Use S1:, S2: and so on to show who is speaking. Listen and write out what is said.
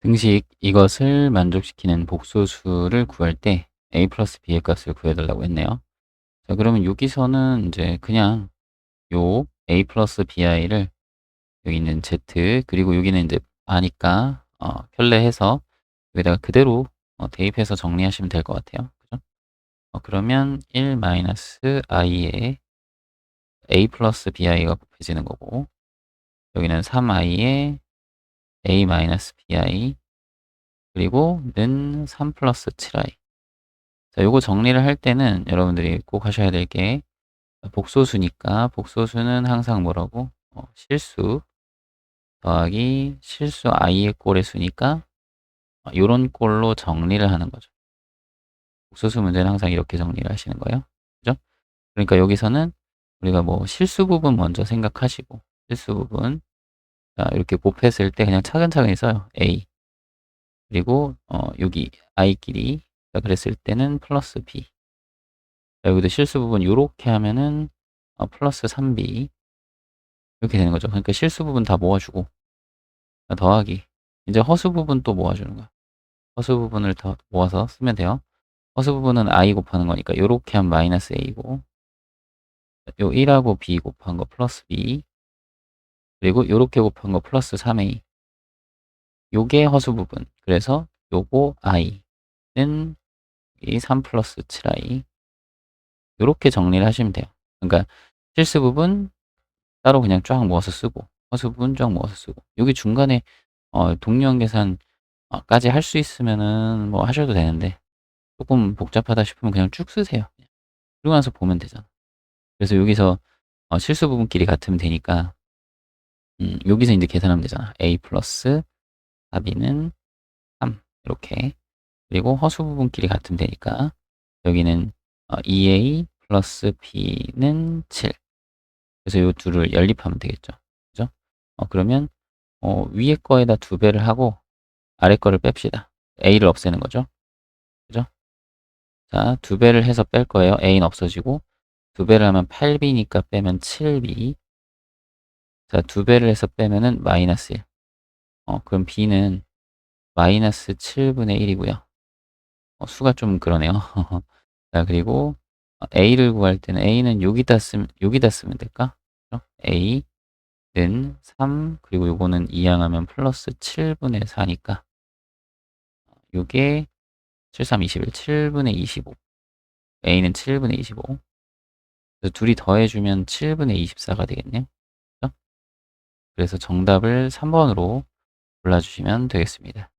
S1: 등식 이것을 만족시키는 복소수를 구할 때 a 플러스 b의 값을 구해달라고 했네요. 자, 그러면 여기서는 이제 그냥 요 a 플러스 bi를 여기 있는 z 그리고 여기는 이제 아니까 어, 편례해서 여기다가 그대로 어, 대입해서 정리하시면 될 것 같아요. 그죠? 어, 그러면 1 마이너스 i에 a 플러스 bi가 곱해지는 거고 여기는 3i에 a 마이너스 bi 그리고 는 3 플러스 7i 자, 요거 정리를 할 때는 여러분들이 꼭 하셔야 될 게 복소수니까 복소수는 항상 뭐라고? 어, 실수 더하기 실수 i의 꼴의 수니까 어, 요런 꼴로 정리를 하는 거죠. 복소수 문제는 항상 이렇게 정리를 하시는 거예요. 그죠? 그러니까 여기서는 우리가 뭐 실수 부분 먼저 생각하시고 실수 부분 자, 이렇게 곱했을 때 그냥 차근차근히 써요. a 그리고 어, 여기 i끼리 자, 그랬을 때는 플러스 b 자, 여기도 실수 부분 이렇게 하면은 어, 플러스 3b 이렇게 되는 거죠. 그러니까 실수 부분 다 모아주고 자, 더하기 이제 허수 부분 또 모아주는 거야. 허수 부분을 더 모아서 쓰면 돼요. 허수 부분은 i 곱하는 거니까 이렇게 하면 마이너스 a고 요 1하고 b 곱한 거 플러스 b 그리고 이렇게 곱한 거 플러스 3a 요게 허수 부분 그래서 요거 i는 이 3 플러스 7i 이렇게 정리를 하시면 돼요. 그러니까 실수 부분 따로 그냥 쫙 모아서 쓰고 허수 부분 쫙 모아서 쓰고 여기 중간에 어, 동량 계산까지 할 수 있으면은 뭐 하셔도 되는데 조금 복잡하다 싶으면 그냥 쭉 쓰세요. 그리고 나서 보면 되잖아. 그래서 여기서 어, 실수 부분끼리 같으면 되니까 음, 여기서 이제 계산하면 되잖아. a 플러스 4b는 3 이렇게 그리고 허수 부분끼리 같으면 되니까 여기는 어, 2a 플러스 b는 7 그래서 이 둘을 연립하면 되겠죠. 그죠? 어, 그러면 어, 위에 거에다 두 배를 하고 아래 거를 뺍시다. a를 없애는 거죠. 그죠? 자, 두 배를 해서 뺄 거예요. a는 없어지고 두 배를 하면 8b니까 빼면 7b 자, 두 배를 해서 빼면은 마이너스 1 어, 그럼 b는 마이너스 7분의 1이고요. 어, 수가 좀 그러네요. 자, 그리고 a를 구할 때는 a는 여기다 쓰면 여기다 쓰면 될까? a는 3 그리고 요거는 이항하면 플러스 7분의 4니까 요게 7, 3, 21, 7분의 25 a는 7분의 25 그래서 둘이 더해주면 7분의 24가 되겠네요. 그래서 정답을 3번으로 골라주시면 되겠습니다.